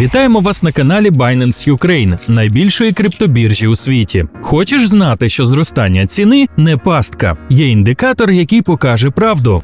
Вітаємо вас на каналі Binance Ukraine, найбільшої криптобіржі у світі. Хочеш знати, що зростання ціни не пастка, є індикатор, який покаже правду.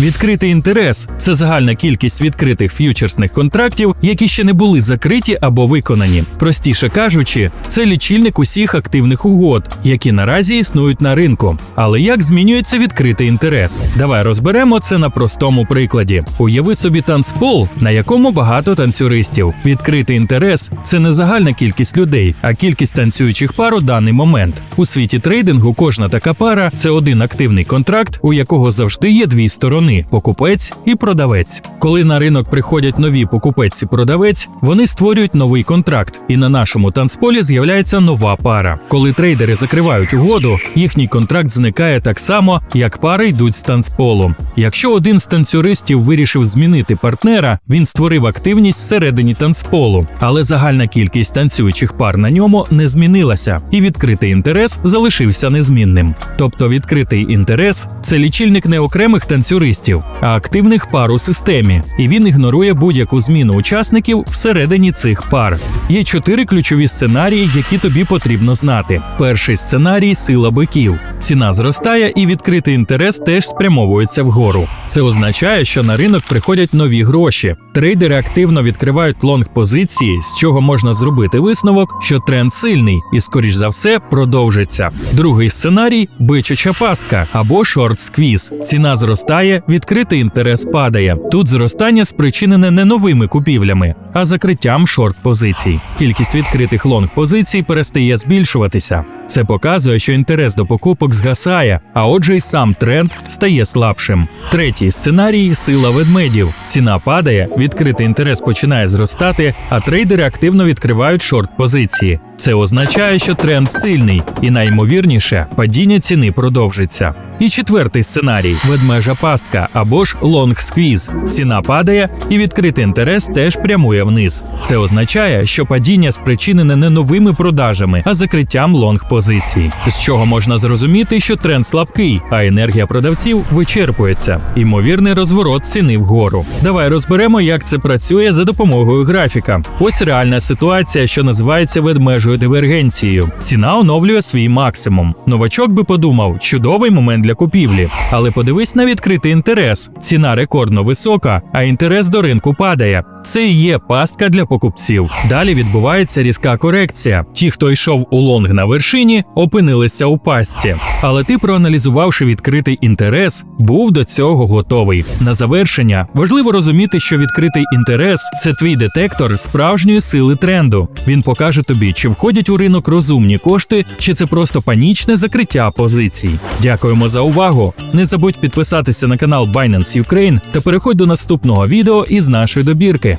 Відкритий інтерес це загальна кількість відкритих ф'ючерсних контрактів, які ще не були закриті або виконані. Простіше кажучи, це лічильник усіх активних угод, які наразі існують на ринку. Але як змінюється відкритий інтерес? Давай розберемо це на простому прикладі. Уяви собі танцпол, на якому багато танцюристів. Відкритий інтерес це не загальна кількість людей, а кількість танцюючих пар у даний момент. У світі трейдингу кожна така пара це один активний контракт, у якого завжди є дві сторони покупець і продавець. Коли на ринок приходять нові покупець і продавець, вони створюють новий контракт, і на нашому танцполі з'являється нова пара. Коли трейдери закривають угоду, їхній контракт зникає так само, як пари йдуть з танцполу. Якщо один з танцюристів вирішив змінити партнера, він створив активність всередині танцполу, але загальна кількість танцюючих пар на ньому не змінилася, і відкритий інтерес залишився незмінним. Тобто відкритий інтерес це лічильник не окремих танцюристів, а активних пар у системі, і він ігнорує будь-яку зміну учасників всередині цих пар. Є чотири ключові сценарії, які тобі потрібно знати. Перший сценарій сила биків. Ціна зростає, і відкритий інтерес теж спрямовується вгору. Це означає, що на ринок приходять нові гроші. Трейдери активно відкривають лонг позиції, з чого можна зробити висновок, що тренд сильний і, скоріш за все, продовжиться. Другий сценарій бичача пастка або шорт сквіз. Ціна зростає, відкритий інтерес падає. Тут зростання спричинене не новими купівлями, а закриттям шорт позицій. Кількість відкритих лонг позицій перестає збільшуватися. Це показує, що інтерес до покупок згасає, а отже, й сам тренд стає слабшим. Третій сценарій сила ведмедів. Ціна падає, відкритий інтерес починає зростати, а трейдери активно відкривають шорт позиції. Це означає, що тренд сильний, і найімовірніше падіння ціни продовжиться. І четвертий сценарій ведмежа пастка або ж лонг сквіз. Ціна падає, і відкритий інтерес теж прямує вниз. Це означає, що падіння спричинене не новими продажами, а закриттям лонг позицій. З чого можна зрозуміти, що тренд слабкий, а енергія продавців вичерпується. Ймовірний розворот ціни вгору. Давай розберемо, як це працює за допомогою графіка. Ось реальна ситуація, що називається ведмежою дивергенцією. Ціна оновлює свій максимум. Новачок би подумав, чудовий момент для купівлі. Але подивись на відкритий інтерес. Ціна рекордно висока, а інтерес до ринку падає. Це і є пастка для покупців. Далі відбувається різка корекція. Ті, хто йшов у лонг на вершині, опинилися у пастці. Але ти, проаналізувавши відкритий інтерес, був до цього готовий. На завершення важливо розуміти, що відкритий інтерес це твій детектор справжньої сили тренду. Він покаже тобі, чи входять у ринок розумні кошти, чи це просто панічне закриття позицій. Дякуємо за увагу. Не забудь підписатися на канал Binance Ukraine та переходь до наступного відео із нашої добірки.